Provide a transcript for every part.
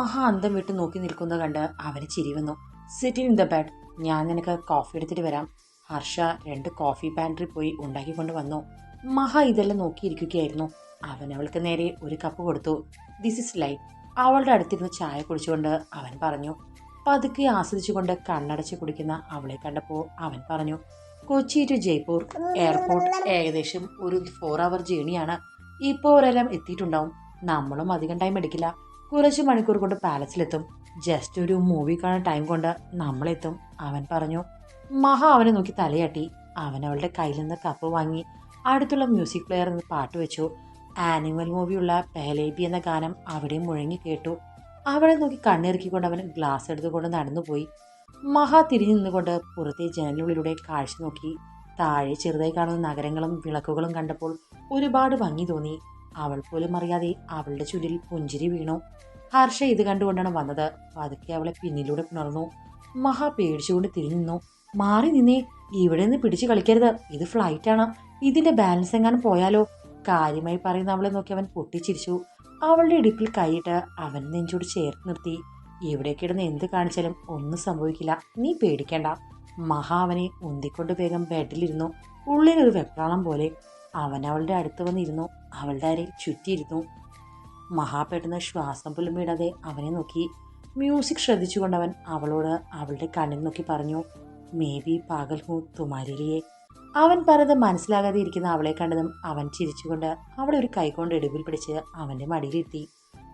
മഹാ അന്തം വിട്ട് നോക്കി നിൽക്കുന്നത് കണ്ട് അവന് ചിരി വന്നു. സിറ്റി ഇൻ ദ ബെഡ് ഞാൻ നിനക്ക് കോഫി എടുത്തിട്ട് വരാം. ഹർഷ രണ്ട് കോഫി പാൻട്രി പോയി ഉണ്ടാക്കിക്കൊണ്ട് വന്നു. മഹ ഇതെല്ലാം നോക്കിയിരിക്കുകയായിരുന്നു. അവൻ അവൾക്ക് നേരെ ഒരു കപ്പ് കൊടുത്തു. ദിസ് ഇസ് ലൈഫ് അവളുടെ അടുത്തിരുന്ന് ചായ കുടിച്ചുകൊണ്ട് അവൻ പറഞ്ഞു. പതുക്കെ ആസ്വദിച്ചുകൊണ്ട് കണ്ണടച്ച് കുടിക്കുന്ന അവളെ കണ്ടപ്പോൾ അവൻ പറഞ്ഞു കൊച്ചി ടു ജയ്പൂർ എയർപോർട്ട് ഏകദേശം ഒരു ഫോർ അവർ ജേണിയാണ് ഇപ്പോൾ ഒരെല്ലാം എത്തിയിട്ടുണ്ടാവും. നമ്മളും അധികം ടൈം എടുക്കില്ല. കുറച്ച് മണിക്കൂർ കൊണ്ട് പാലസിലെത്തും. ജസ്റ്റ് ഒരു മൂവി കാണാൻ ടൈം കൊണ്ട് നമ്മളെത്തും. അവൻ പറഞ്ഞു മഹ അവനെ നോക്കി തലയാട്ടി. അവൻ അവളുടെ കയ്യിൽ നിന്ന് കപ്പ് വാങ്ങി. അടുത്തുള്ള മ്യൂസിക് പ്ലെയറിൽ നിന്ന് പാട്ട് വെച്ചു. ആനിമൽ മൂവിയുള്ള പേലേബി എന്ന ഗാനം അവിടെ മുഴങ്ങി കേട്ടു. അവളെ നോക്കി കണ്ണിറുക്കിക്കൊണ്ട് അവൻ ഗ്ലാസ് എടുത്തുകൊണ്ട് നടന്നുപോയി. മഹ തിരിഞ്ഞു നിന്നുകൊണ്ട് പുറത്തെ ജനലിനുള്ളിലൂടെ കാഴ്ച നോക്കി. താഴെ ചെറുതായി കാണുന്ന നഗരങ്ങളും വിളക്കുകളും കണ്ടപ്പോൾ ഒരുപാട് ഭംഗി തോന്നി. അവൾ പോലും അറിയാതെ അവളുടെ ചുരിൽ പുഞ്ചിരി വീണു. ഹർഷ ഇത് കണ്ടുകൊണ്ടാണ് വന്നത്. പതുക്കെ അവളെ പിന്നിലൂടെ പിണർന്നു. മഹാ പേടിച്ചുകൊണ്ട് തിരിഞ്ഞു നിന്നു. മാറി നിന്നേ ഇവിടെ നിന്ന് പിടിച്ചു കളിക്കരുത്. ഇത് ഫ്ലൈറ്റാണ് ഇതിന്റെ ബാലൻസ് എങ്ങാനും പോയാലോ? കാര്യമായി പറയുന്ന അവളെ നോക്കി അവൻ പൊട്ടിച്ചിരിച്ചു. അവളുടെ ഇടുപ്പിൽ കൈയിട്ട് അവൻ നെഞ്ചോട് ചേർത്ത് നിർത്തി. ഇവിടെ കിടന്ന് എന്ത് കാണിച്ചാലും ഒന്നും സംഭവിക്കില്ല. നീ പേടിക്കേണ്ട. മഹാ അവനെ ഉന്തിക്കൊണ്ട് വേഗം ബെഡിലിരുന്നു ഉള്ളിലൊരു വെപ്രാളം പോലെ അവൻ അവളുടെ അടുത്ത് വന്നിരുന്നു. അവളുടെ അരയിൽ ചുറ്റിയിരുന്നു. മഹാ പെട്ടെന്ന് ശ്വാസം പോലും വിടാതെ അവനെ നോക്കി. മ്യൂസിക് ശ്രദ്ധിച്ചുകൊണ്ട് അവൻ അവളോട് അവളുടെ കണ്ണിൽ നോക്കി പറഞ്ഞു മേ ബി പാകൽ ഹൂ തുമാരിലിയെ അവൻ പറഞ്ഞത് മനസ്സിലാകാതെ ഇരിക്കുന്ന അവളെ കണ്ടതും അവൻ ചിരിച്ചുകൊണ്ട് അവളെ ഒരു കൈകൊണ്ട് എടുവിൽ പിടിച്ച് അവന്റെ മടിയിലിരുത്തി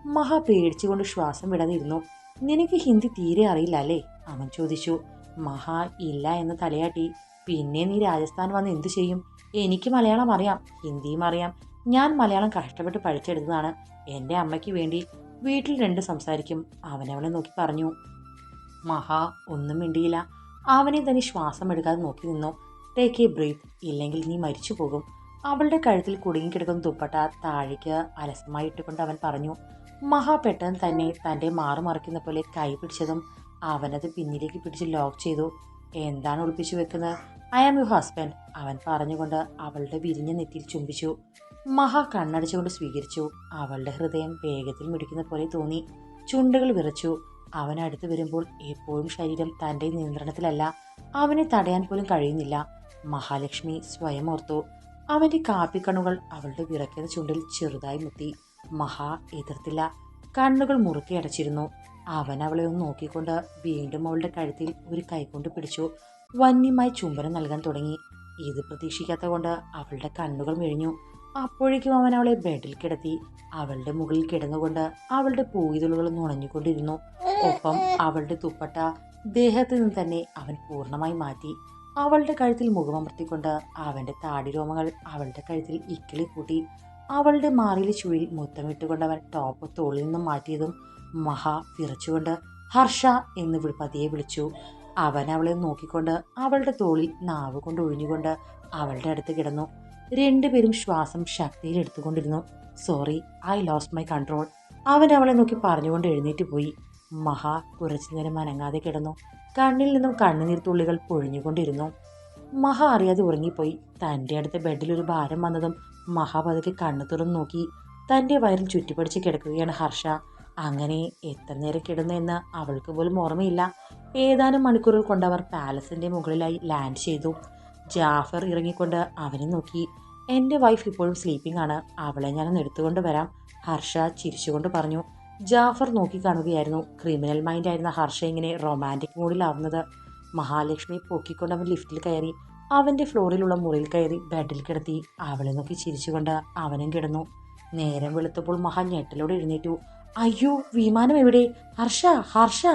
മഹാ പേടിച്ചുകൊണ്ട് ശ്വാസം വിടാതെ ഇരുന്നു നിനക്ക് ഹിന്ദി തീരെ അറിയില്ല അല്ലേ? അവൻ ചോദിച്ചു. മഹാ ഇല്ല എന്ന് തലയാട്ടി. പിന്നെ നീ രാജസ്ഥാൻ വന്ന് എന്തു ചെയ്യും? എനിക്ക് മലയാളം അറിയാം ഹിന്ദിയും അറിയാം. ഞാൻ മലയാളം കഷ്ടപ്പെട്ട് പഠിച്ചെടുത്തതാണ്. എന്റെ അമ്മയ്ക്ക് വേണ്ടി വീട്ടിൽ രണ്ട് സംസാരിക്കും. അവനവളെ നോക്കി പറഞ്ഞു. മഹാ ഒന്നും മിണ്ടിയില്ല. അവനെ തന്നെ ശ്വാസം എടുക്കാതെ നോക്കി നിന്നു. ടേക്ക് എ ബ്രീത്ത് ഇല്ലെങ്കിൽ നീ മരിച്ചു പോകും. അവളുടെ കഴുത്തിൽ കുടുങ്ങിക്കിടക്കുന്ന ദുപ്പട്ട താഴേക്ക് അലസമായി ഇട്ടുകൊണ്ട് അവൻ പറഞ്ഞു മഹാ പെട്ടെന്ന് തന്നെ തന്റെ മാറു മറിക്കുന്ന പോലെ കൈ പിടിച്ചതും അവനത് പിന്നിലേക്ക് പിടിച്ച് ലോക്ക് ചെയ്തു. എന്താണ് ഒളിപ്പിച്ചു വെക്കുന്നത്? ഐ ആം യു ഹസ്ബൻഡ് അവൻ പറഞ്ഞുകൊണ്ട് അവളുടെ വിരിഞ്ഞ നെറ്റിയിൽ ചുംബിച്ചു. മഹ കണ്ണടിച്ചുകൊണ്ട് സ്വീകരിച്ചു. അവളുടെ ഹൃദയം വേഗത്തിൽ മിടിക്കുന്ന പോലെ തോന്നി. ചുണ്ടുകൾ വിറച്ചു. അവൻ അടുത്ത് വരുമ്പോൾ എപ്പോഴും ശരീരം തന്റെ നിയന്ത്രണത്തിലല്ല. അവനെ തടയാൻ പോലും കഴിയുന്നില്ല. മഹാലക്ഷ്മി സ്വയം ഓർത്തു. അവന്റെ കാപ്പിക്കണ്ണുകൾ അവളുടെ വിറയ്ക്കുന്ന ചുണ്ടിൽ ചെറുതായി മുത്തി മഹാ എതിർത്തില്ല. കണ്ണുകൾ മുറുക്കി അടച്ചിരുന്നു. അവൻ അവളെ ഒന്ന് നോക്കിക്കൊണ്ട് വീണ്ടും അവളുടെ കഴുത്തിൽ ഒരു കൈകൊണ്ട് പിടിച്ചു. വന്യമായി ചുംബനം നൽകാൻ തുടങ്ങി. ഇത് പ്രതീക്ഷിക്കാത്ത കൊണ്ട് അവളുടെ കണ്ണുകൾ മിഴിഞ്ഞു. അപ്പോഴേക്കും അവൻ അവളെ ബെഡിൽ കിടത്തി. അവളുടെ മുകളിൽ കിടന്നുകൊണ്ട് അവളുടെ പൂയിതുളുകൾ നുണഞ്ഞുകൊണ്ടിരുന്നു ഒപ്പം അവളുടെ തുപ്പട്ട ദേഹത്തിൽ നിന്ന് തന്നെ അവൻ പൂർണമായി മാറ്റി. അവളുടെ കഴുത്തിൽ മുഖമമർത്തിക്കൊണ്ട് അവന്റെ താടിരോമങ്ങൾ അവളുടെ കഴുത്തിൽ ഇക്കിളി കൂട്ടി. അവളുടെ മാറിയിലെ ചുഴിയിൽ മുത്തമിട്ടുകൊണ്ട് അവൻ ടോപ്പ് തോളിൽ നിന്നും മാറ്റിയതും മഹ വിറച്ചുകൊണ്ട് ഹർഷ എന്ന് പതിയെ വിളിച്ചു. അവൻ അവളെ നോക്കിക്കൊണ്ട് അവളുടെ തോളിൽ നാവ് കൊണ്ട് ഒഴിഞ്ഞുകൊണ്ട് അവളുടെ അടുത്ത് കിടന്നു. രണ്ടുപേരും ശ്വാസം ശക്തിയിൽ എടുത്തുകൊണ്ടിരുന്നു. Sorry I lost my control. അവൻ അവളെ നോക്കി പറഞ്ഞുകൊണ്ട് എഴുന്നേറ്റ് പോയി. മഹാ കുറച്ചു നേരം അനങ്ങാതെ കിടന്നു. കണ്ണിൽ നിന്നും കണ്ണുനീർ തുള്ളികൾ പൊഴിഞ്ഞുകൊണ്ടിരുന്നു. മഹ അറിയാതെ ഉറങ്ങിപ്പോയി. തന്റെ അടുത്ത ബെഡിൽ ഒരു ഭാരം വന്നതും മഹ പതുക്കെ കണ്ണു തുറന്നു നോക്കി. തന്റെ വയറിൽ ചുറ്റിപ്പടിച്ച് കിടക്കുകയാണ് ഹർഷ. അങ്ങനെ എത്ര നേരം കിടന്നു എന്ന് അവൾക്ക് പോലും ഓർമ്മയില്ല. ഏതാനും മണിക്കൂറുകൾ കൊണ്ട് അവർ പാലസിന്റെ മുകളിലായി ലാൻഡ് ചെയ്തു. ജാഫർ ഇറങ്ങിക്കൊണ്ട് അവനെ നോക്കി. എന്റെ വൈഫ് ഇപ്പോഴും സ്ലീപ്പിംഗ് ആണ്. അവളെ ഞാനൊന്ന് എടുത്തുകൊണ്ട് വരാം ഹർഷ ചിരിച്ചുകൊണ്ട് പറഞ്ഞു. ജാഫർ നോക്കിക്കാണുകയായിരുന്നു ക്രിമിനൽ മൈൻഡ് ആയിരുന്ന ഹർഷ ഇങ്ങനെ റൊമാന്റിക് മൂഡിലാവുന്നത് മഹാലക്ഷ്മി പൊക്കിക്കൊണ്ട് അവൻ ലിഫ്റ്റിൽ കയറി. അവന്റെ ഫ്ലോറിലുള്ള മുറിയിൽ കയറി ബെഡിൽ കിടത്തി. അവളെ നോക്കി ചിരിച്ചുകൊണ്ട് അവനും കിടന്നു. നേരം വെളുത്തപ്പോൾ മഹാ ഞെട്ടലോടെ എഴുന്നേറ്റു. അയ്യോ വിമാനം എവിടെ? ഹർഷ ഹർഷ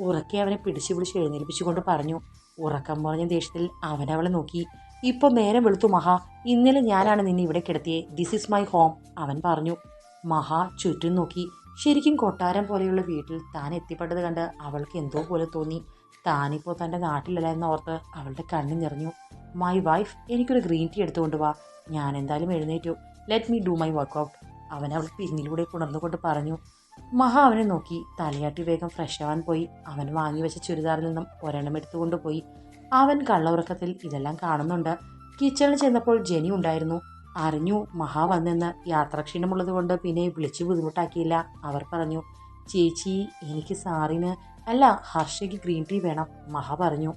ഉറക്കെ അവനെ പിടിച്ചു പിടിച്ച് എഴുന്നേൽപ്പിച്ചുകൊണ്ട് പറഞ്ഞു. ഉറക്കം പറഞ്ഞ ദേഷ്യത്തിൽ അവനവളെ നോക്കി. ഇപ്പൊ നേരം വെളുത്തു മഹാ. ഇന്നലെ ഞാനാണ് നിന്നെ ഇവിടെ കിടത്തിയേ. ദിസ് ഇസ് മൈ ഹോം അവൻ പറഞ്ഞു. മഹാ ചുറ്റും നോക്കി. ശരിക്കും കൊട്ടാരം പോലെയുള്ള വീട്ടിൽ താൻ എത്തിപ്പെട്ടത് കണ്ട് അവൾക്ക് എന്തോ പോലെ തോന്നി. താനിപ്പോൾ തന്റെ നാട്ടിലല്ല എന്നോർത്ത് അവളുടെ കണ്ണു നിറഞ്ഞു. മൈ വൈഫ് എനിക്കൊരു ഗ്രീൻ ടീ എടുത്തുകൊണ്ട് വാ. ഞാൻ എന്തായാലും എഴുന്നേറ്റു. Let me do my workout അവൻ അവൾ പിന്നിലൂടെ പുണർന്നുകൊണ്ട് പറഞ്ഞു. മഹ അവനെ നോക്കി. തലയാട്ടി വേഗം ഫ്രഷ് ആവാൻ പോയി. അവൻ വാങ്ങി വെച്ച ചുരിദാറിൽ നിന്നും ഒരെണ്ണം എടുത്തുകൊണ്ട് പോയി. അവൻ കള്ളഉറക്കത്തിൽ ഇതെല്ലാം കാണുന്നുണ്ട്. കിച്ചണിൽ ചെന്നപ്പോൾ ജെനി ഉണ്ടായിരുന്നു. അറിഞ്ഞു മഹാ വന്നെന്ന്. യാത്രാക്ഷീണമുള്ളത് കൊണ്ട് പിന്നെ വിളിച്ചു ബുദ്ധിമുട്ടാക്കിയില്ല. അവർ പറഞ്ഞു ചേച്ചി എനിക്ക് സാറിന് അല്ല ഹർഷയ്ക്ക് ഗ്രീൻ ടീ വേണം. മഹ പറഞ്ഞു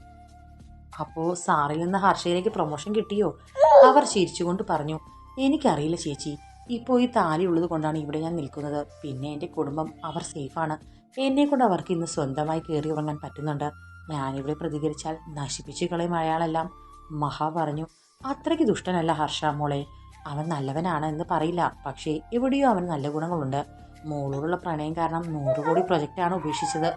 അപ്പോൾ സാറിൽ നിന്ന് ഹർഷയിലേക്ക് പ്രൊമോഷൻ കിട്ടിയോ? അവർ ചിരിച്ചുകൊണ്ട് പറഞ്ഞു എനിക്കറിയില്ല ചേച്ചി. ഇപ്പോൾ ഈ താലി ഉള്ളത് കൊണ്ടാണ് ഇവിടെ ഞാൻ നിൽക്കുന്നത്. പിന്നെ എന്റെ കുടുംബം അവർ സേഫാണ് എന്നെ കൊണ്ട് അവർക്ക് ഇന്ന് സ്വന്തമായി കയറി ഉറങ്ങാൻ പറ്റുന്നുണ്ട്. ഞാനിവിടെ പ്രതികരിച്ചാൽ നശിപ്പിച്ചു കളയും അയാളെല്ലാം. മഹാ പറഞ്ഞു. അത്രയ്ക്ക് ദുഷ്ടനല്ല ഹർഷ മോളെ. അവൻ നല്ലവനാണ് എന്ന് പറയില്ല. പക്ഷേ എവിടെയോ അവന് നല്ല ഗുണങ്ങളുണ്ട്. മോളോടുള്ള പ്രണയം കാരണം നൂറ് കോടി പ്രൊജക്റ്റാണ് ഉപേക്ഷിച്ചത്.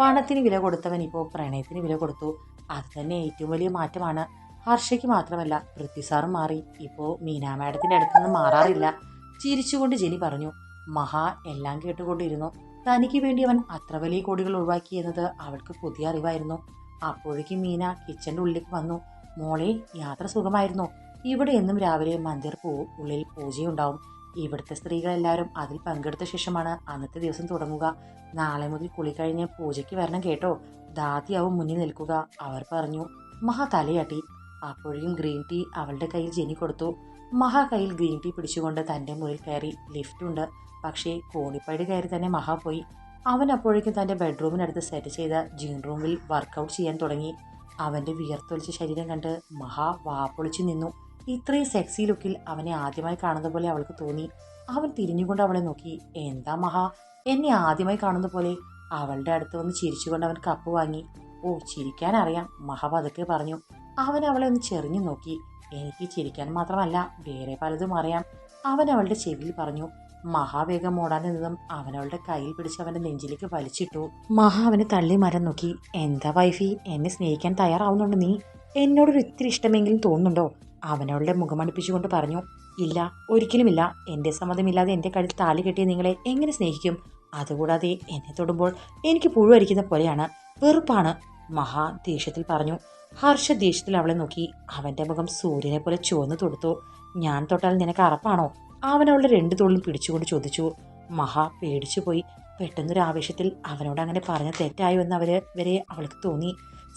പണത്തിന് വില കൊടുത്തവൻ ഇപ്പോൾ പ്രണയത്തിന് വില കൊടുത്തു. അത് തന്നെ ഏറ്റവും വലിയ മാറ്റമാണ്. ഹർഷയ്ക്ക് മാത്രമല്ല പൃഥ്വി സാറും മാറി. ഇപ്പോൾ മീനാ മാഡത്തിന്റെ അടുത്തുനിന്ന് മാറാറില്ല. ചിരിച്ചുകൊണ്ട് ജെനി പറഞ്ഞു മഹാ എല്ലാം കേട്ടുകൊണ്ടിരുന്നു. തനിക്ക് വേണ്ടി അവൻ അത്ര വലിയ കോടികൾ ഒഴിവാക്കി എന്നത് അവൾക്ക് പുതിയ അറിവായിരുന്നു. അപ്പോഴേക്കും മീന കിച്ചന്റെ ഉള്ളിലേക്ക് വന്നു. മോളെ യാത്ര സുഖമായിരുന്നു? ഇവിടെ എന്നും രാവിലെ മന്ദിർ പൂ ഉള്ളിൽ പൂജയുണ്ടാവും. ഇവിടുത്തെ സ്ത്രീകളെല്ലാവരും അതിൽ പങ്കെടുത്ത ശേഷമാണ് അന്നത്തെ ദിവസം തുടങ്ങുക. നാളെ മുതൽ കുളി കഴിഞ്ഞ് പൂജയ്ക്ക് വരണം കേട്ടോ. ദാതിയാവും മുന്നിൽ നിൽക്കുക. അവർ പറഞ്ഞു മഹാ തലയാട്ടി. അപ്പോഴേക്കും ഗ്രീൻ ടീ അവളുടെ കയ്യിൽ ജെനി കൊടുത്തു. മഹ കയ്യിൽ ഗ്രീൻ ടീ പിടിച്ചുകൊണ്ട് തന്റെ മുറിയിൽ കയറി ലിഫ്റ്റുണ്ട് പക്ഷേ കോണിപ്പടി കയറി തന്നെ മഹ പോയി. അവൻ അപ്പോഴേക്കും തന്റെ ബെഡ്റൂമിനടുത്ത് സെറ്റ് ചെയ്ത ജീൻ റൂമിൽ വർക്കൗട്ട് ചെയ്യാൻ തുടങ്ങി. അവന്റെ വിയർത്തൊലിച്ച ശരീരം കണ്ട് മഹ വാപ്പൊളിച്ചു നിന്നു. ഇത്രയും സെക്സി ലുക്കിൽ അവനെ ആദ്യമായി കാണുന്ന പോലെ അവൾക്ക് തോന്നി. അവൻ തിരിഞ്ഞുകൊണ്ട് അവളെ നോക്കി. എന്താ മഹ? എന്നെ ആദ്യമായി കാണുന്ന പോലെ. അവളുടെ അടുത്ത് വന്ന് ചിരിച്ചുകൊണ്ട് അവൻ കപ്പ് വാങ്ങി. ഓ ചിരിക്കാൻ അറിയാം മഹ പതുക്കെ പറഞ്ഞു. അവൻ അവളെ ഒന്ന് ചെറിഞ്ഞു നോക്കി. എനിക്ക് ചിരിക്കാൻ മാത്രമല്ല വേറെ പലതും അറിയാം. അവൻ അവളുടെ ചെവിയിൽ പറഞ്ഞു മഹാവേഗം ഓടാൻ നിന്നതും അവനവളുടെ കയ്യിൽ പിടിച്ച് അവന്റെ നെഞ്ചിലേക്ക് വലിച്ചിട്ടു. മഹ അവനെ തള്ളി മരം നോക്കി എന്താ വൈഫി എന്നെ സ്നേഹിക്കാൻ തയ്യാറാവുന്നുണ്ട് നീ? എന്നോടൊരു ഇത്തിരി ഇഷ്ടമെങ്കിലും തോന്നുന്നുണ്ടോ? അവനവളുടെ മുഖമടുപ്പിച്ചുകൊണ്ട് പറഞ്ഞു ഇല്ല ഒരിക്കലുമില്ല. എന്റെ സമ്മതമില്ലാതെ എന്റെ കഴുത്തിൽ താലി കെട്ടിയ നിങ്ങളെ എങ്ങനെ സ്നേഹിക്കും? അതുകൂടാതെ എന്നെ തൊടുമ്പോൾ എനിക്ക് പുഴുവരിക്കുന്ന പോലെയാണ് വെറുപ്പാണ്. മഹാ ദേഷ്യത്തിൽ പറഞ്ഞു. ഹർഷ ദേഷ്യത്തിൽ അവളെ നോക്കി. അവന്റെ മുഖം സൂര്യനെ പോലെ ചുവന്നു തൊടുത്തു. ഞാൻ തൊട്ടാൽ നിനക്ക് അറപ്പാണോ? അവൻ അവളുടെ രണ്ട് തോളിലും പിടിച്ചുകൊണ്ട് ചോദിച്ചു. മഹാ പേടിച്ചു പോയി. പെട്ടെന്നൊരു ആവേശത്തിൽ അവനോട് അങ്ങനെ പറഞ്ഞ തെറ്റായോ എന്ന് അവർ വരെ അവൾക്ക് തോന്നി.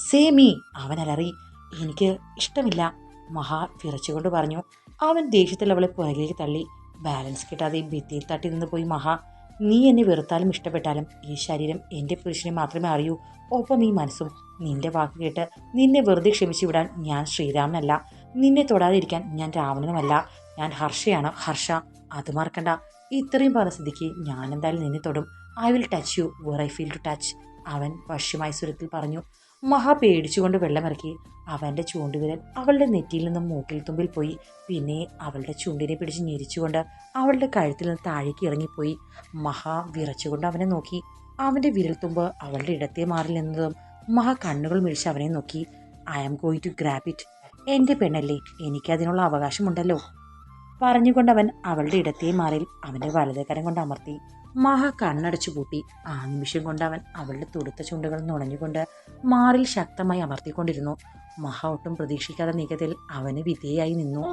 സേമി അവൻ അലറി. എനിക്ക് ഇഷ്ടമില്ല. മഹാ വിറച്ചുകൊണ്ട് പറഞ്ഞു. അവൻ ദേഷ്യത്തിൽ അവളെ പുറകിലേക്ക് തള്ളി. ബാലൻസ് കിട്ടാതെ ഭിത്തിയിൽ തട്ടി നിന്ന് പോയി മഹാ. നീ എന്നെ വെറുത്താലും ഇഷ്ടപ്പെട്ടാലും ഈ ശരീരം എന്റെ പുരുഷനെ മാത്രമേ അറിയൂ. ഒപ്പം ഈ മനസ്സും. നിന്റെ വാക്ക് കേട്ട് നിന്നെ വെറുതെ ക്ഷമിച്ചു വിടാൻ ഞാൻ ശ്രീരാമനല്ല. നിന്നെ തൊടാതിരിക്കാൻ ഞാൻ രാവണനുമല്ല. ഞാൻ ഹർഷയാണ്. ഹർഷ അത് മറക്കണ്ട. ഇത്രയും പറഞ്ഞ സ്ഥിതിക്ക് ഞാൻ എന്തായാലും നിന്നെ തൊടും. I will touch you where I feel to touch അവൻ വശ്യമായ സ്വരത്തിൽ പറഞ്ഞു. മഹാ പേടിച്ചുകൊണ്ട് വെള്ളമിറക്കി. അവന്റെ ചൂണ്ടുവിരൽ അവളുടെ നെറ്റിയിൽ നിന്നും മൂക്കിൽ തുമ്പിൽ പോയി. പിന്നെ അവളുടെ ചൂണ്ടിനെ പിടിച്ച് ഞെരിച്ചുകൊണ്ട് അവളുടെ കഴുത്തിൽ നിന്ന് താഴേക്ക് ഇറങ്ങിപ്പോയി. മഹാ വിറച്ചുകൊണ്ട് അവനെ നോക്കി. അവന്റെ വിരൽത്തുമ്പ് അവളുടെ ഇടത്തെ മാറിൽ നിന്നതും മഹാ കണ്ണുകൾ മിഴിച്ച് അവനെ നോക്കി. I am going to grab it എന്റെ പെണ്ണല്ലേ എനിക്കതിനുള്ള അവകാശമുണ്ടല്ലോ. പറഞ്ഞുകൊണ്ട് അവൻ അവളുടെ ഇടത്തെ മാറിൽ അവന്റെ വലതുകരം കൊണ്ട് അമർത്തി. മഹ കണ്ണടച്ചു പൂട്ടി. ആ നിമിഷം കൊണ്ട് അവൻ അവളുടെ തുടുത്ത ചുണ്ടുകൾ നുണഞ്ഞുകൊണ്ട് മാറിൽ ശക്തമായി അമർത്തിക്കൊണ്ടിരുന്നു. മഹ ഒട്ടും പ്രതീക്ഷിക്കാതെ നീക്കത്തിൽ അവന് വിധേയായി നിന്നു.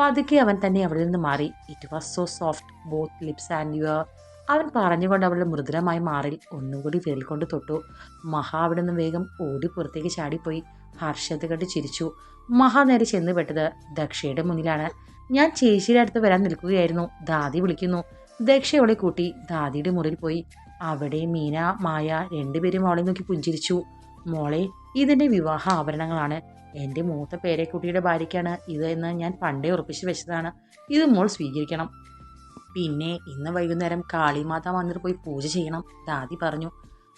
പതുക്കെ അവൻ തന്നെ അവളിൽ നിന്ന് മാറി. It was so soft both lips and your അവൻ പറഞ്ഞുകൊണ്ട് അവളുടെ മൃദുലമായ മാറിൽ ഒന്നുകൂടി വിരൽ കൊണ്ട് തൊട്ടു. മഹ അവിടെ നിന്ന് വേഗം ഓടി പുറത്തേക്ക് ചാടിപ്പോയി. ഹർഷത്തെ കണ്ട് ചിരിച്ചു. മഹ നേരെ ചെന്ന് പെട്ടത് ദക്ഷയുടെ മുന്നിലാണ്. ഞാൻ ചേച്ചിയുടെ അടുത്ത് വരാൻ നിൽക്കുകയായിരുന്നു. ദാദി വിളിക്കുന്നു. ദക്ഷ അവളെ കൂട്ടി. ദാദിയുടെ മുറിയിൽ പോയി. അവിടെ മീന മായ രണ്ടുപേരും അവളെ നോക്കി പുഞ്ചിരിച്ചു. മോളെ ഇതെന്റെ വിവാഹ ആഭരണങ്ങളാണ്. എന്റെ മൂത്ത പേരക്കുട്ടിയുടെ ഭാര്യയ്ക്കാണ് ഇത് എന്ന് ഞാൻ പണ്ടേ ഉറപ്പിച്ചു വെച്ചതാണ്. ഇത് മോൾ സ്വീകരിക്കണം. പിന്നെ ഇന്ന് വൈകുന്നേരം കാളിമാതാ മന്ദിർ പോയി പൂജ ചെയ്യണം ദാദി പറഞ്ഞു.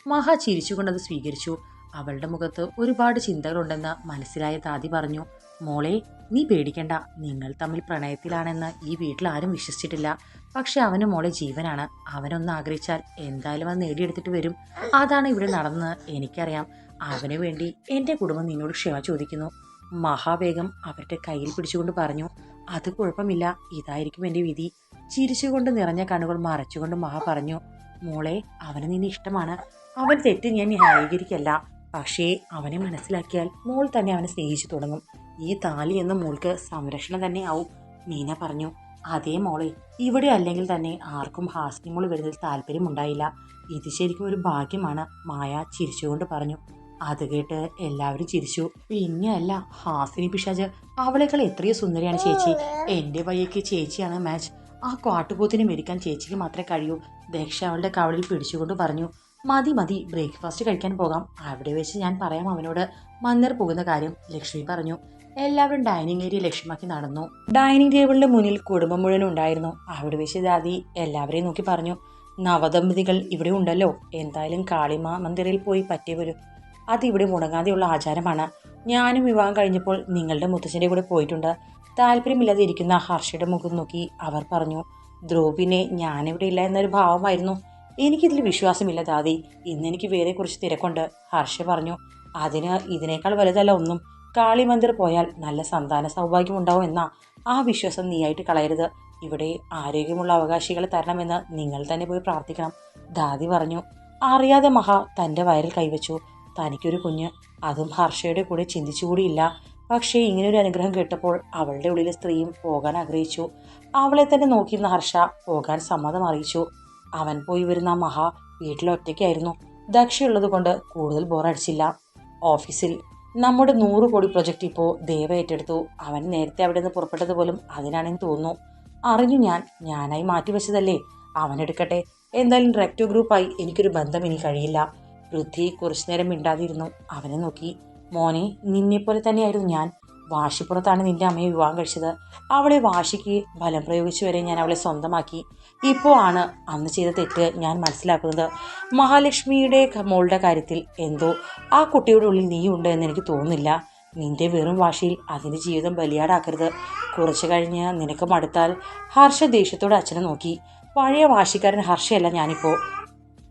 മഹ അത് സ്വീകരിച്ചു. അവളുടെ മുഖത്ത് ഒരുപാട് ചിന്തകളുണ്ടെന്ന് മനസ്സിലായ ദാദി പറഞ്ഞു. മോളെ നീ പേടിക്കണ്ട. നിങ്ങൾ തമ്മിൽ പ്രണയത്തിലാണെന്ന് ഈ വീട്ടിൽ ആരും വിശ്വസിച്ചിട്ടില്ല. പക്ഷെ അവന് മോളെ ജീവനാണ്. അവനൊന്ന് ആഗ്രഹിച്ചാൽ എന്തായാലും അത് നേടിയെടുത്തിട്ട് വരും. അതാണ് ഇവിടെ നടന്നത്. എനിക്കറിയാം. അവന് വേണ്ടി എന്റെ കുടുംബം നിന്നോട് ക്ഷമ ചോദിക്കുന്നു. മഹാവേഗം അവരുടെ കയ്യിൽ പിടിച്ചുകൊണ്ട് പറഞ്ഞു അത് കുഴപ്പമില്ല. ഇതായിരിക്കും എന്റെ വിധി. ചിരിച്ചുകൊണ്ട് നിറഞ്ഞ കണ്ണുകൾ മറച്ചുകൊണ്ട് മഹ പറഞ്ഞു മോളെ അവന് നിന്നെ ഇഷ്ടമാണ്. അവൻ തെറ്റ് ഞാൻ ന്യായീകരിക്കല്ല. പക്ഷേ അവനെ മനസ്സിലാക്കിയാൽ മോൾ തന്നെ അവനെ സ്നേഹിച്ചു തുടങ്ങും. ഈ താലി എന്ന മോൾക്ക് സംരക്ഷണം തന്നെ ആവും മീന പറഞ്ഞു. അതേ മോളെ ഇവിടെ അല്ലെങ്കിൽ തന്നെ ആർക്കും ഹാസ്നി മോൾ വരുന്നതിൽ താല്പര്യമുണ്ടായില്ല. ഇത് ശരിക്കും ഒരു ഭാഗ്യമാണ് മായ ചിരിച്ചുകൊണ്ട് പറഞ്ഞു. അത് കേട്ട് എല്ലാവരും ചിരിച്ചു. പിന്നെ അല്ല ഹാസിനി പിശാജ് അവളേക്കാൾ എത്രയോ സുന്ദരിയാണ് ചേച്ചി. എന്റെ വയ്യക്ക് ചേച്ചിയാണ് മാച്ച്. ആ കാട്ടുപോത്തിനെ മേടിക്കാൻ ചേച്ചിക്ക് മാത്രമേ കഴിയൂ. ദക്ഷ അവളുടെ കവളിൽ പിടിച്ചുകൊണ്ട് പറഞ്ഞു മതി മതി ബ്രേക്ക്ഫാസ്റ്റ് കഴിക്കാൻ പോകാം. അവിടെ വെച്ച് ഞാൻ പറയാം അവനോട്. മന്നർ പോകുന്ന കാര്യം ലക്ഷ്മി പറഞ്ഞു. എല്ലാവരും ഡൈനിങ് ഏരിയ ലക്ഷ്യമാക്കി നടന്നു. ഡൈനിങ് ടേബിളിന്റെ മുന്നിൽ കുടുംബം മുഴുവൻ ഉണ്ടായിരുന്നു. അവിടെ വെച്ച് ദാദി എല്ലാവരെയും നോക്കി പറഞ്ഞു നവദമ്പതികൾ ഇവിടെ ഉണ്ടല്ലോ. എന്തായാലും കാളിമ മന്ദിറിൽ പോയി പറ്റി വരും അതിവിടെ മുടങ്ങാതെയുള്ള ആചാരമാണ്. ഞാനും വിവാഹം കഴിഞ്ഞപ്പോൾ നിങ്ങളുടെ മുത്തച്ഛന്റെ കൂടെ പോയിട്ടുണ്ട്. താല്പര്യമില്ലാതെ ഇരിക്കുന്ന ഹർഷയുടെ മുഖം നോക്കി അവർ പറഞ്ഞു ധ്രുവിനെ ഞാനിവിടെ ഇല്ല എന്നൊരു ഭാവമായിരുന്നു. എനിക്കിതിൽ വിശ്വാസമില്ല ദാദി. ഇന്ന് എനിക്ക് വേറെ കുറച്ച് തിരക്കുണ്ട്. ഹർഷ പറഞ്ഞു അതിന് ഇതിനേക്കാൾ വലുതല്ല ഒന്നും. കാളി മന്ദിർ പോയാൽ നല്ല സന്താന സൗഭാഗ്യം ഉണ്ടാവും എന്നാ ആ വിശ്വാസം നീയായിട്ട് കളയരുത്. ഇവിടെ ആരോഗ്യമുള്ള അവകാശികളെ തരണമെന്ന് നിങ്ങൾ തന്നെ പോയി പ്രാർത്ഥിക്കണം. ദാദി പറഞ്ഞു അറിയാതെ മഹ തന്റെ വയറിൽ കൈവച്ചു. തനിക്കൊരു കുഞ്ഞ്. അതും ഹർഷയുടെ കൂടെ ചിന്തിച്ചുകൂടിയില്ല. പക്ഷേ ഇങ്ങനൊരു അനുഗ്രഹം കേട്ടപ്പോൾ അവളുടെ ഉള്ളിലെ സ്ത്രീയും പോകാൻ ആഗ്രഹിച്ചു. അവളെ തന്നെ നോക്കിയിരുന്ന ഹർഷ പോകാൻ സമ്മതം അറിയിച്ചു. അവൻ പോയി വരുന്ന മഹ വീട്ടിൽ ഒറ്റയ്ക്കായിരുന്നു. ദക്ഷയുള്ളതുകൊണ്ട് കൂടുതൽ ബോറടിച്ചില്ല ഓഫീസിൽ നമ്മുടെ നൂറ് കോടി പ്രൊജക്റ്റ് ഇപ്പോൾ ദേവ ഏറ്റെടുത്തു. അവൻ നേരത്തെ അവിടെ നിന്ന് പുറപ്പെട്ടത് പോലും അതിനാണെന്ന് തോന്നുന്നു. അറിഞ്ഞു ഞാൻ ഞാനായി മാറ്റിവെച്ചതല്ലേ അവനെടുക്കട്ടെ എന്തായാലും റെക്റ്റോ ഗ്രൂപ്പായി എനിക്കൊരു ബന്ധം ഇനി കഴിയില്ല. പൃഥ്വി കുറച്ചു നേരം മിണ്ടാതിരുന്നു. അവനെ നോക്കി. മോനെ നിന്നെപ്പോലെ തന്നെയായിരുന്നു ഞാൻ. വാശിപ്പുറത്താണ് നിന്റെ അമ്മയെ വിവാഹം കഴിച്ചത്. അവളെ വാശിക്ക് ബലം പ്രയോഗിച്ചു വരെ ഞാൻ അവളെ സ്വന്തമാക്കി. ഇപ്പോൾ ആണ് അന്ന് ചെയ്ത തെറ്റ് ഞാൻ മനസ്സിലാക്കുന്നത്. മഹാലക്ഷ്മിയുടെ മോളുടെ കാര്യത്തിൽ എന്തോ ആ കുട്ടിയുടെ ഉള്ളിൽ നീ ഉണ്ട് എന്ന് എനിക്ക് തോന്നുന്നില്ല. നിന്റെ വെറും വാശിയിൽ അതിന്റെ ജീവിതം ബലിയാടാക്കരുത്. കുറച്ചു കഴിഞ്ഞ് നിനക്ക് മടുത്താൽ ഹർഷ ദേഷ്യത്തോടെ അച്ഛനെ നോക്കി. പഴയ വാശിക്കാരൻ ഹർഷയല്ല ഞാനിപ്പോൾ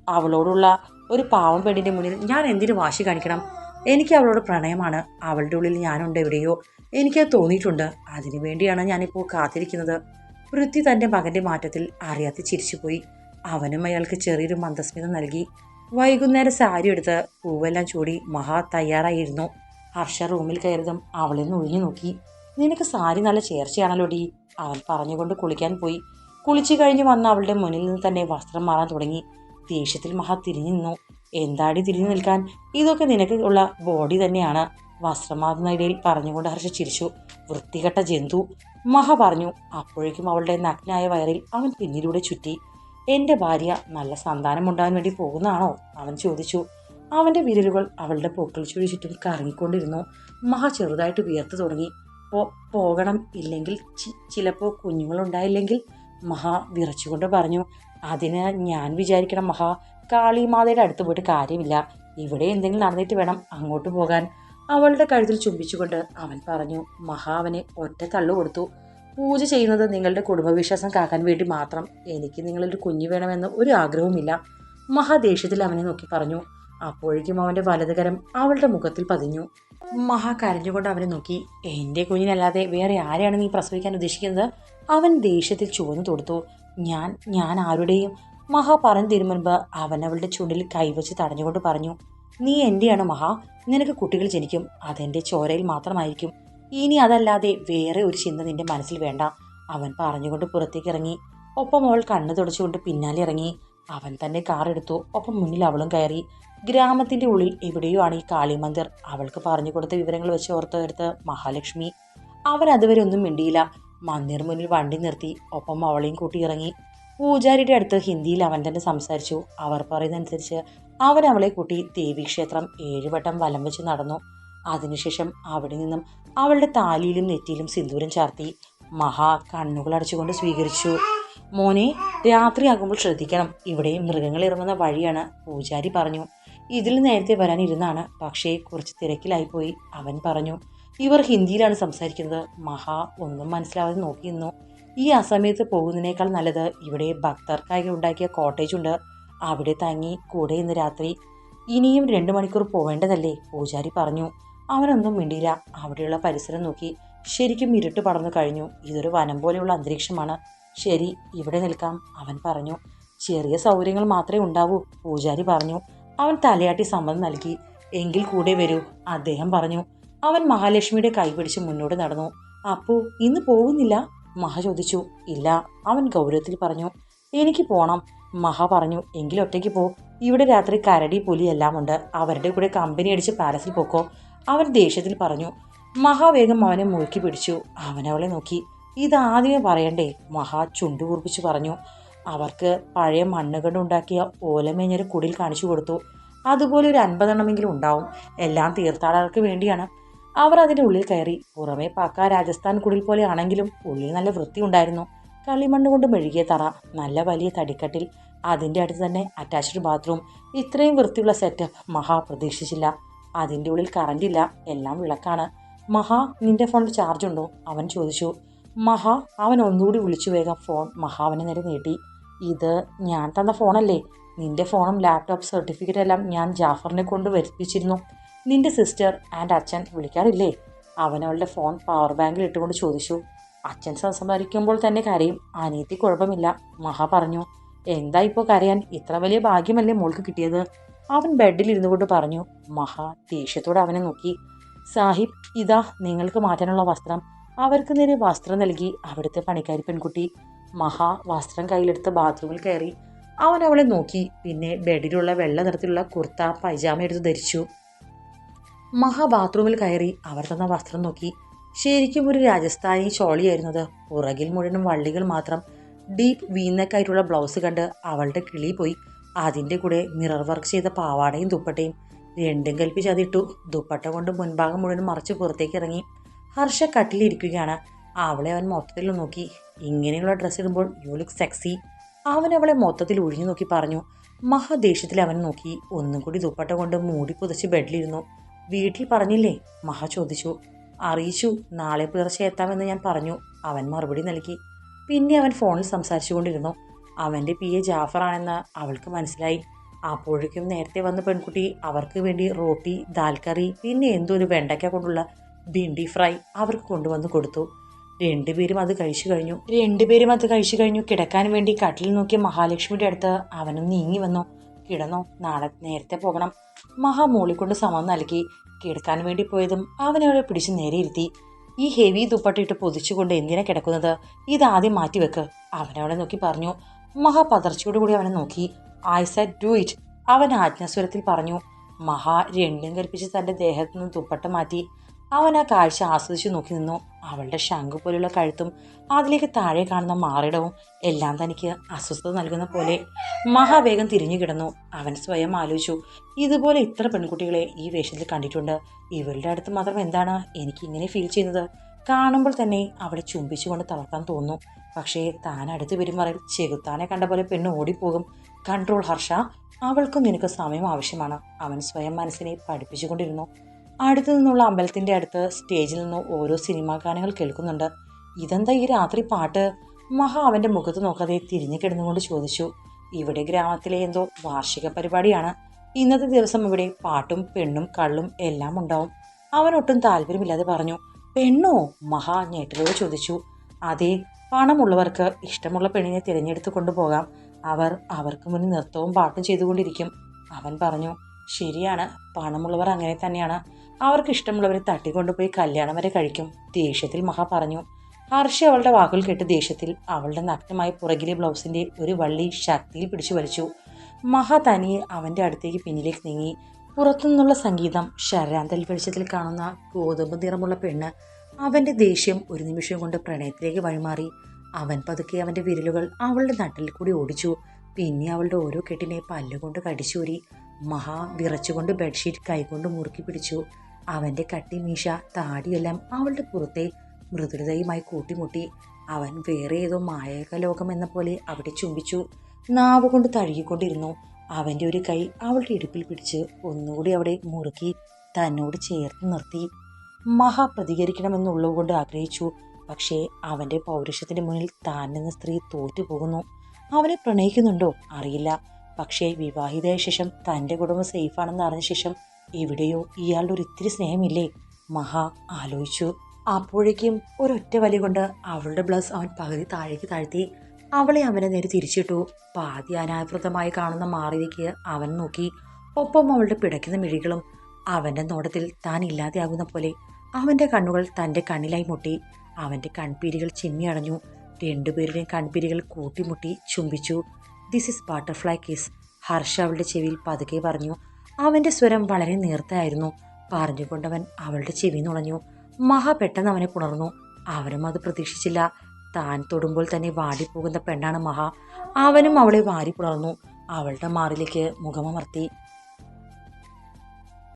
അവളോടുള്ള ഒരു പാവം പെണ്ണിന്റെ മുന്നിൽ ഞാൻ എന്തിനു വാശി കാണിക്കണം? എനിക്ക് അവളോട് പ്രണയമാണ്. അവളുടെ ഉള്ളിൽ ഞാനുണ്ട് എവിടെയോ. എനിക്ക് തോന്നിയിട്ടുണ്ട്. അതിനു വേണ്ടിയാണ് ഞാനിപ്പോൾ കാത്തിരിക്കുന്നത്. വൃത്തി തന്റെ മകന്റെ മാറ്റത്തിൽ അറിയാതെ ചിരിച്ചുപോയി. അവനും അയാൾക്ക് ചെറിയൊരു മന്ദസ്മിതം നൽകി. വൈകുന്നേരം സാരി എടുത്ത് പൂവെല്ലാം ചൂടി മഹാ തയ്യാറായിരുന്നു. ഹർഷ റൂമിൽ കയറിയതും അവളെ ഒഴിഞ്ഞു നോക്കി. നിനക്ക് സാരി നല്ല ചേർച്ചയാണല്ലോ ഡി അവൻ പറഞ്ഞുകൊണ്ട് കുളിക്കാൻ പോയി. കുളിച്ചു കഴിഞ്ഞ് വന്ന അവളുടെ മുന്നിൽ നിന്ന് തന്നെ വസ്ത്രം മാറാൻ തുടങ്ങി. ദേഷ്യത്തിൽ മഹാ തിരിഞ്ഞു നിന്നു. എന്താടി തിരിഞ്ഞു നിൽക്കാൻ? ഇതൊക്കെ നിനക്ക് ഉള്ള ബോഡി തന്നെയാണ്. വസ്ത്രം മാറുന്നതിടയിൽ പറഞ്ഞുകൊണ്ട് ഹർഷ ചിരിച്ചു. വൃത്തികെട്ട ജന്തു. മഹ പറഞ്ഞു അപ്പോഴേക്കും അവളുടെ നഗ്നായ വയറിൽ അവൻ പിന്നിലൂടെ ചുറ്റി. എന്റെ ഭാര്യ നല്ല സന്താനം ഉണ്ടാകാൻ വേണ്ടി പോകുന്നതാണോ? അവൻ ചോദിച്ചു. അവന്റെ വിരലുകൾ അവളുടെ പൊക്കിൾ ചുഴി ചുറ്റും കറങ്ങിക്കൊണ്ടിരുന്നു. മഹ ചെറുതായിട്ട് വിയർത്തു തുടങ്ങി. പോ പോകണം. ഇല്ലെങ്കിൽ ചിലപ്പോൾ കുഞ്ഞുങ്ങളുണ്ടായില്ലെങ്കിൽ മഹ വിറച്ചുകൊണ്ട് പറഞ്ഞു. അതിന് ഞാൻ വിചാരിക്കണം മഹ. കാളിമാതയുടെ അടുത്ത് പോയിട്ട് കാര്യമില്ല. ഇവിടെ എന്തെങ്കിലും നടന്നിട്ട് വേണം അങ്ങോട്ട് പോകാൻ. അവളുടെ കഴുത്തിൽ ചുംബിച്ചുകൊണ്ട് അവൻ പറഞ്ഞു മഹാവനെ ഒറ്റ തള്ളു കൊടുത്തു. പൂജ ചെയ്യുന്നത് നിങ്ങളുടെ കുടുംബവിശ്വാസം കാക്കാൻ വേണ്ടി മാത്രം. എനിക്ക് നിങ്ങളൊരു കുഞ്ഞു വേണമെന്ന് ഒരു ആഗ്രഹവുമില്ല. മഹാദേഷ്യത്തിൽ അവനെ നോക്കി പറഞ്ഞു. അപ്പോഴേക്കും അവന്റെ വലതുകരം അവളുടെ മുഖത്തിൽ പതിഞ്ഞു. മഹാ കരഞ്ഞുകൊണ്ട് അവനെ നോക്കി. എന്റെ കുഞ്ഞിനല്ലാതെ വേറെ ആരെയാണ് നീ പ്രസവിക്കാൻ ഉദ്ദേശിക്കുന്നത്? അവൻ ദേഷ്യത്തിൽ ചുവന്നു തൊടുത്തു. ഞാൻ ഞാൻ ആരുടെയും മഹാ പറഞ്ഞു തരും മുൻപ് അവൻ അവളുടെ ചുണ്ടിൽ കൈവച്ച് തടഞ്ഞുകൊണ്ട് പറഞ്ഞു നീ എന്റെയാണ് മഹാ? നിനക്ക് കുട്ടികൾ ജനിക്കും അതെന്റെ ചോരയിൽ മാത്രമായിരിക്കും. ഇനി അതല്ലാതെ വേറെ ഒരു ചിന്ത നിന്റെ മനസ്സിൽ വേണ്ട അവൻ പറഞ്ഞുകൊണ്ട് പുറത്തേക്ക് ഇറങ്ങി. ഒപ്പം അവൾ കണ്ണു തുടച്ചുകൊണ്ട് പിന്നാലെ ഇറങ്ങി. അവൻ തന്നെ കാർ എടുത്തു. ഒപ്പം മുന്നിൽ അവളും കയറി. ഗ്രാമത്തിന്റെ ഉള്ളിൽ എവിടെയോ ആണ് ഈ കാളിമന്ദിർ? അവൾക്ക് പറഞ്ഞു കൊടുത്ത വിവരങ്ങൾ വെച്ച് ഓർത്തെടുത്ത് മഹാലക്ഷ്മി. അവരതുവരെ ഒന്നും മിണ്ടിയില്ല. മന്ദിർ മുന്നിൽ വണ്ടി നിർത്തി. ഒപ്പം അവളെയും കൂട്ടി ഇറങ്ങി. പൂജാരിയുടെ അടുത്ത് ഹിന്ദിയിൽ അവൻ തന്നെ സംസാരിച്ചു. അവർ പറയുന്നതനുസരിച്ച് അവൻ അവളെ കൂട്ടി ദേവീക്ഷേത്രം ഏഴുവട്ടം വലം വെച്ച് നടന്നു. അതിനുശേഷം അവിടെ നിന്നും അവളുടെ താലിയിലും നെറ്റിയിലും സിന്ദൂരം ചാർത്തി മഹാ കണ്ണുകൾ അടച്ചുകൊണ്ട് സ്വീകരിച്ചു. മോനെ രാത്രിയാകുമ്പോൾ ശ്രദ്ധിക്കണം. ഇവിടെ മൃഗങ്ങൾ ഇറങ്ങുന്ന വഴിയാണ് പൂജാരി പറഞ്ഞു. ഇതിൽ നേരത്തെ വരാനിരുന്നാണ് പക്ഷേ കുറച്ച് തിരക്കിലായിപ്പോയി അവൻ പറഞ്ഞു. ഇവർ ഹിന്ദിയിലാണ് സംസാരിക്കുന്നത്. മഹാ ഒന്നും മനസ്സിലാവാതെ നോക്കി നിന്നു. ഈ സമയത്ത് പോകുന്നതിനേക്കാൾ നല്ലത് ഇവിടെ ഭക്തർക്കായി ഉണ്ടാക്കിയ കോട്ടേജ് ഉണ്ട്. അവിടെ തങ്ങി കൂടെ ഇന്ന് രാത്രി ഇനിയും രണ്ട് മണിക്കൂർ പോവേണ്ടതല്ലേ? പൂജാരി പറഞ്ഞു. അവനൊന്നും മിണ്ടിയില്ല. അവിടെയുള്ള പരിസരം നോക്കി ശരിക്കും ഇരുട്ട് പടർന്നു കഴിഞ്ഞു. ഇതൊരു വനം പോലെയുള്ള അന്തരീക്ഷമാണ്. ശരി ഇവിടെ നിൽക്കാം അവൻ പറഞ്ഞു. ചെറിയ സൗകര്യങ്ങൾ മാത്രമേ ഉണ്ടാവൂ പൂജാരി പറഞ്ഞു. അവൻ തലയാട്ടി സമ്മതം നൽകി. എങ്കിൽ കൂടെ വരൂ അദ്ദേഹം പറഞ്ഞു. അവൻ മഹാലക്ഷ്മിയുടെ കൈ പിടിച്ച് മുന്നോട്ട് നടന്നു. അപ്പോ ഇന്ന് പോകുന്നില്ല? മഹ ചോദിച്ചു ഇല്ല. അവൻ ഗൗരവത്തിൽ പറഞ്ഞു എനിക്ക് പോണം. മഹ പറഞ്ഞു എങ്കിൽ ഒറ്റയ്ക്ക് പോ. ഇവിടെ രാത്രി കരടി പുലി എല്ലാം ഉണ്ട്. അവരുടെ കൂടെ കമ്പനി അടിച്ച് പാലസിൽ പോക്കോ. അവൻ ദേഷ്യത്തിൽ പറഞ്ഞു മഹാവേഗം അവനെ മുറുക്കി പിടിച്ചു. അവനവളെ നോക്കി ഇതാദ്യമേ പറയണ്ടേ? മഹാ ചുണ്ടുകൂർപ്പിച്ച് പറഞ്ഞു അവർക്ക് പഴയ മണ്ണുകൊണ്ടുണ്ടാക്കിയ ഓലമേഞ്ഞൊരു കുടിൽ കാണിച്ചു കൊടുത്തു. അതുപോലെ ഒരു അൻപതെണ്ണമെങ്കിലും ഉണ്ടാവും. എല്ലാം തീർത്ഥാടകർക്ക് വേണ്ടിയാണ്. അവർ അതിന്റെ ഉള്ളിൽ കയറി. പുറമേ പാക്ക രാജസ്ഥാൻ കുടിൽ പോലെ ആണെങ്കിലും ഉള്ളിൽ നല്ല വൃത്തി ഉണ്ടായിരുന്നു കളിമണ്ണ് കൊണ്ട് മെഴുകിയ തറ നല്ല വലിയ തടിക്കട്ടിൽ അതിന്റെ അടുത്ത് തന്നെ അറ്റാച്ച്ഡ് ബാത്റൂം ഇത്രയും വൃത്തിയുള്ള സെറ്റപ്പ് മഹാ പ്രതീക്ഷിച്ചില്ല. അതിന്റെ ഉള്ളിൽ കറണ്ട് ഇല്ല എല്ലാം വിളക്കാണ്. മഹാ നിന്റെ ഫോണിൽ ചാർജ് ഉണ്ടോ? അവൻ ചോദിച്ചു. മഹാ അവൻ ഒന്നുകൂടി വിളിച്ചു വേഗം ഫോൺ മഹാവനെ നേരെ നീട്ടി. ഇത് ഞാൻ തന്ന ഫോണല്ലേ നിന്റെ ഫോണും ലാപ്ടോപ്പ് സർട്ടിഫിക്കറ്റ് എല്ലാം ഞാൻ ജാഫറിനെ കൊണ്ട് വരുത്തിച്ചിരുന്നു. നിന്റെ സിസ്റ്റർ ആൻഡ് അച്ഛൻ വിളിക്കാറില്ലേ? അവനവളുടെ ഫോൺ പവർ ബാങ്കിൽ ഇട്ടുകൊണ്ട് ചോദിച്ചു. അച്ഛൻ സംസാരിക്കുമ്പോൾ തന്നെ കരയും. അനിയത്തി കുഴപ്പമില്ല. മഹ പറഞ്ഞു. എന്താ ഇപ്പോൾ കരയാൻ? ഇത്ര വലിയ ഭാഗ്യമല്ലേ മോൾക്ക് കിട്ടിയത്? അവൻ ബെഡിൽ ഇരുന്നു കൊണ്ട് പറഞ്ഞു. മഹ ദേഷ്യത്തോടെ അവനെ നോക്കി. സാഹിബ് ഇതാ നിങ്ങൾക്ക് മാറ്റാനുള്ള വസ്ത്രം. അവർക്ക് നേരെ വസ്ത്രം നൽകി. അവിടുത്തെ പണിക്കാരി പെൺകുട്ടി. മഹ വസ്ത്രം കയ്യിലെടുത്ത് ബാത്റൂമിൽ കയറി. അവൻ അവളെ നോക്കി. പിന്നെ ബെഡിലുള്ള വെള്ള നിറത്തിലുള്ള കുർത്ത പൈജാമ എടുത്ത് ധരിച്ചു. മഹ ബാത്റൂമിൽ കയറി അവർ തന്ന വസ്ത്രം നോക്കി. ശരിക്കും ഒരു രാജസ്ഥാനി ചോളിയായിരുന്നത് പുറകിൽ മുഴുവനും വള്ളികൾ മാത്രം. ഡീപ്പ് വീന്നക്കായിട്ടുള്ള ബ്ലൗസ് കണ്ട് അവളുടെ കിളി പോയി. അതിന്റെ കൂടെ മിറർ വർക്ക് ചെയ്ത പാവാടയും ദുപ്പട്ടയും. രണ്ടും കൽപ്പിച്ച് അതിട്ടു ദുപ്പട്ട കൊണ്ട് മുൻഭാഗം മുഴുവൻ മറിച്ച് പുറത്തേക്ക് ഇറങ്ങി. ഹർഷ കട്ടിലിരിക്കുകയാണ്. അവളെ അവൻ മൊത്തത്തിൽ നോക്കി. ഇങ്ങനെയുള്ള ഡ്രസ്സ് ഇടുമ്പോൾ യു ലുക്ക് സെക്സി അവൻ അവളെ മൊത്തത്തിൽ ഒഴിഞ്ഞു നോക്കി പറഞ്ഞു. മഹാദേഷ്യത്തിൽ അവൻ നോക്കി. ഒന്നും കൂടി ദുപ്പട്ട കൊണ്ട് മൂടി പുതച്ച് ബെഡിലിരുന്നു വീട്ടിൽ പറഞ്ഞില്ലേ? മഹ ചോദിച്ചു. അറിയിച്ചു. നാളെ പുലർച്ചെ എത്താമെന്ന് ഞാൻ പറഞ്ഞു. അവൻ മറുപടി നൽകി. പിന്നെ അവൻ ഫോണിൽ സംസാരിച്ചുകൊണ്ടിരുന്നു. അവന്റെ പി എ ജാഫറാണെന്ന് അവൾക്ക് മനസ്സിലായി. അപ്പോഴേക്കും നേരത്തെ വന്ന പെൺകുട്ടി അവർക്ക് വേണ്ടി റോട്ടി ദാൽ കറി പിന്നെ എന്തോ ഒരു വെണ്ടയ്ക്ക കൊണ്ടുള്ള ഭിണ്ടി ഫ്രൈ അവർക്ക് കൊണ്ടുവന്ന് കൊടുത്തു. രണ്ടുപേരും അത് കഴിച്ചു കഴിഞ്ഞു. രണ്ടുപേരും അത് കഴിച്ചു കഴിഞ്ഞു. കിടക്കാൻ വേണ്ടി കട്ടിൽ നോക്കിയ മഹാലക്ഷ്മിയുടെ അടുത്ത് അവനും നീങ്ങി വന്നു. കിടന്നോ. നാളെ നേരത്തെ പോകണം. മഹാ മൂളിക്കൊണ്ട് സമം നൽകി. കിടക്കാൻ വേണ്ടി പോയതും അവനവളെ പിടിച്ച് നേരെയിരുത്തി ഈ ഹെവി ദുപ്പട്ടിട്ട് പൊതിച്ചുകൊണ്ട് എന്തിനാ കിടക്കുന്നത്? ഇതാദ്യം മാറ്റിവെക്ക് അവനവളെ നോക്കി പറഞ്ഞു. മഹാ പതർച്ചയോടുകൂടി അവനെ നോക്കി. ഐ സെറ്റ് ഡു ഇറ്റ് അവൻ ആജ്ഞാസ്വരത്തിൽ പറഞ്ഞു. മഹാ രണ്ടും കൽപ്പിച്ച് തന്റെ ദേഹത്തു നിന്ന് ദുപ്പട്ട മാറ്റി. അവൻ ആ കാഴ്ച ആസ്വദിച്ചു നോക്കി നിന്നു. അവളുടെ ശംഖു പോലുള്ള കഴുത്തും അതിലേക്ക് താഴെ കാണുന്ന മാറിടവും എല്ലാം തനിക്ക് അസ്വസ്ഥത നൽകുന്ന പോലെ. മഹാവേഗം തിരിഞ്ഞു കിടന്നു. അവൻ സ്വയം ആലോചിച്ചു ഇതുപോലെ ഇത്ര പെൺകുട്ടികളെ ഈ വേഷത്തിൽ കണ്ടിട്ടുണ്ട്. ഇവളുടെ അടുത്ത് മാത്രം എന്താണ് എനിക്ക് ഇങ്ങനെ ഫീൽ ചെയ്യുന്നത്? കാണുമ്പോൾ തന്നെ അവളെ ചുംബിച്ചുകൊണ്ട് തളർത്താൻ തോന്നുന്നു. പക്ഷേ താൻ അടുത്ത് പെരുമാറിൽ ചെകുത്താനെ കണ്ട പോലെ പെണ്ണ് ഓടിപ്പോകും. കൺട്രോൾ ഹർഷ അവൾക്കും നിനക്ക് സമയം ആവശ്യമാണ്. അവൻ സ്വയം മനസ്സിനെ പഠിപ്പിച്ചുകൊണ്ടിരുന്നു. അടുത്തു നിന്നുള്ള അമ്പലത്തിന്റെ അടുത്ത് സ്റ്റേജിൽ നിന്ന് ഓരോ സിനിമാ ഗാനങ്ങൾ കേൾക്കുന്നുണ്ട്. ഇതെന്താ ഈ രാത്രി പാട്ട്? മഹ അവന്റെ മുഖത്ത് നോക്കാതെ തിരിഞ്ഞു കിടന്നുകൊണ്ട് ചോദിച്ചു. ഇവിടെ ഗ്രാമത്തിലെ എന്തോ വാർഷിക പരിപാടിയാണ്. ഇന്നത്തെ ദിവസം ഇവിടെ പാട്ടും പെണ്ണും കള്ളും എല്ലാം ഉണ്ടാവും. അവൻ ഒട്ടും താല്പര്യമില്ലാതെ പറഞ്ഞു പെണ്ണോ? മഹാ ഞെട്ടലോട് ചോദിച്ചു. അതെ പണമുള്ളവർക്ക് ഇഷ്ടമുള്ള പെണ്ണിനെ തിരഞ്ഞെടുത്ത് കൊണ്ടുപോകാം. അവർ അവർക്ക് മുന്നിൽ നൃത്തവും പാട്ടും ചെയ്തുകൊണ്ടിരിക്കും അവൻ പറഞ്ഞു. ശരിയാണ്. പണമുള്ളവർ അങ്ങനെ തന്നെയാണ്. അവർക്ക് ഇഷ്ടമുള്ളവരെ തട്ടിക്കൊണ്ടുപോയി കല്യാണം വരെ കഴിക്കും. ദേഷ്യത്തിൽ മഹ പറഞ്ഞു. ഹർഷി അവളുടെ വാക്കുകൾ കേട്ട് ദേഷ്യത്തിൽ അവളുടെ നഗ്നമായ പുറകിലെ ബ്ലൗസിന്റെ ഒരു വള്ളി ശക്തിയിൽ പിടിച്ചു വലിച്ചു. മഹ തനിയെ അവന്റെ അടുത്തേക്ക് പിന്നിലേക്ക് നീങ്ങി. പുറത്തുനിന്നുള്ള സംഗീതം ശരാന്തൽ വെളിച്ചത്തിൽ കാണുന്ന ഗോതമ്പ് നിറമുള്ള പെണ്ണ് അവന്റെ ദേഷ്യം ഒരു നിമിഷം കൊണ്ട് പ്രണയത്തിലേക്ക് വഴിമാറി. അവൻ പതുക്കെ അവന്റെ വിരലുകൾ അവളുടെ നട്ടിൽ കൂടി ഓടിച്ചു. പിന്നെ അവളുടെ ഓരോ കെട്ടിനെ പല്ലുകൊണ്ട് കടിച്ചൂരി. മഹാ വിറച്ചുകൊണ്ട് ബെഡ്ഷീറ്റ് കൈകൊണ്ട് മുറുക്കി പിടിച്ചു. അവന്റെ കട്ടി മീശ താടിയെല്ലാം അവളുടെ പുറത്തെ മൃദുലതയുമായി കൂട്ടിമുട്ടി. അവൻ വേറെ ഏതോ മായക ലോകം എന്ന പോലെ അവിടെ ചുംബിച്ചു. നാവ് കൊണ്ട് തഴുകിക്കൊണ്ടിരുന്നു. അവന്റെ ഒരു കൈ അവളുടെ ഇടുപ്പിൽ പിടിച്ച് ഒന്നുകൂടി അവിടെ മുറുക്കി തന്നോട് ചേർത്ത് നിർത്തി. മഹ പ്രതികരിക്കണമെന്നുള്ളതുകൊണ്ട് ആഗ്രഹിച്ചു. പക്ഷേ അവന്റെ പൗരുഷത്തിന് മുന്നിൽ താൻ എന്ന സ്ത്രീ തോറ്റുപോകുന്നു. അവനെ പ്രണയിക്കുന്നുണ്ടോ അറിയില്ല. പക്ഷേ വിവാഹിതയായ ശേഷം തന്റെ കുടുംബം സേഫാണെന്ന് അറിഞ്ഞ ശേഷം എവിടെയോ ഇയാളുടെ ഒരു ഇത്തിരി സ്നേഹമില്ലേ? മഹാ ആലോചിച്ചു. അപ്പോഴേക്കും ഒരൊറ്റ വലി കൊണ്ട് അവളുടെ ബ്ലസ് അവൻ പകുതി താഴേക്ക് താഴ്ത്തി അവളെ അവനെ നേരെ തിരിച്ചിട്ടു. പാതി അനാവൃതമായി കാണുന്ന മാറിലേക്ക് അവൻ നോക്കി. ഒപ്പം അവളുടെ പിടയ്ക്കുന്ന മിഴികളും അവന്റെ നോട്ടത്തിൽ താൻ ഇല്ലാതെയാകുന്ന പോലെ അവന്റെ കണ്ണുകൾ തന്റെ കണ്ണിലായി മുട്ടി. അവന്റെ കൺപീരികൾ ചിമ്മി അടഞ്ഞു രണ്ടുപേരുടെയും കൺപീരികൾ കൂട്ടിമുട്ടി ചുംബിച്ചു. This is butterfly kiss Harsha അവളുടെ ചെവിയിൽ പതുക്കെ പറഞ്ഞു അവന്റെ സ്വരം വളരെ നേർത്തയായിരുന്നു പറഞ്ഞുകൊണ്ടവൻ അവളുടെ ചെവി നുളഞ്ഞു. മഹ പെട്ടെന്ന് അവനെ പുണർന്നു. അവനും അത് പ്രതീക്ഷിച്ചില്ല. താൻ തൊടുമ്പോൾ തന്നെ വാടിപ്പോകുന്ന പെണ്ണാണ് മഹ. അവനും അവളെ വാരി പുണർന്നു. അവളുടെ മാറിലേക്ക് മുഖമമർത്തി.